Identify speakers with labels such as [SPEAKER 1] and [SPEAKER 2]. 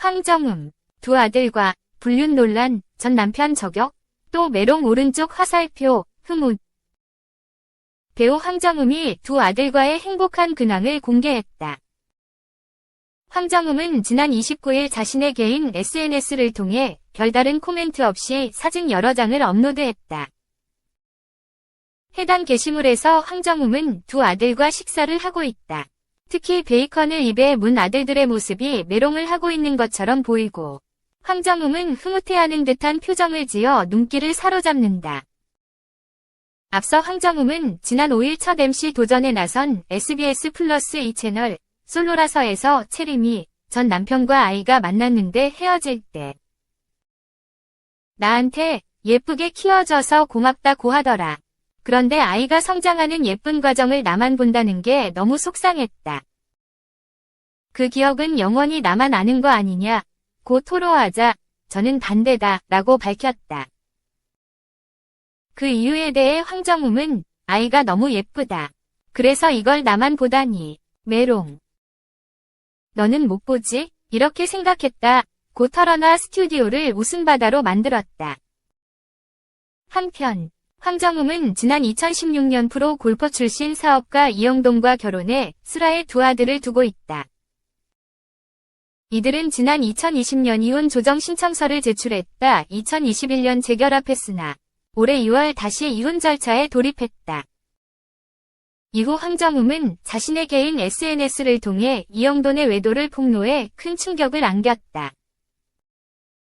[SPEAKER 1] 황정음, 두 아들과 불륜 논란, 전 남편 저격, 또 메롱 오른쪽 화살표, 흐뭇. 배우 황정음이 두 아들과의 행복한 근황을 공개했다. 황정음은 지난 29일 자신의 개인 SNS를 통해 별다른 코멘트 없이 사진 여러 장을 업로드했다. 해당 게시물에서 황정음은 두 아들과 식사를 하고 있다. 특히 베이컨을 입에 문 아들들의 모습이 메롱을 하고 있는 것처럼 보이고 황정음은 흐뭇해하는 듯한 표정을 지어 눈길을 사로잡는다. 앞서 황정음은 지난 5일 첫 MC 도전에 나선 SBS 플러스 이 채널 솔로라서에서 채림이 전 남편과 아이가 만났는데 헤어질 때 나한테 예쁘게 키워줘서 고맙다고 하더라. 그런데 아이가 성장하는 예쁜 과정을 나만 본다는 게 너무 속상했다. 그 기억은 영원히 나만 아는 거 아니냐. 고 토로하자 저는 반대다 라고 밝혔다. 그 이유에 대해 황정음은 아이가 너무 예쁘다. 그래서 이걸 나만 보다니. 메롱. 너는 못 보지? 이렇게 생각했다. 고 털어놔 스튜디오를 웃음바다로 만들었다. 한편 황정음은 지난 2016년 프로 골퍼 출신 사업가 이영동과 결혼해 슬아의 두 아들을 두고 있다. 이들은 지난 2020년 이혼 조정 신청서를 제출했다. 2021년 재결합했으나 올해 2월 다시 이혼 절차에 돌입했다. 이후 황정음은 자신의 개인 SNS를 통해 이영돈의 외도를 폭로해 큰 충격을 안겼다.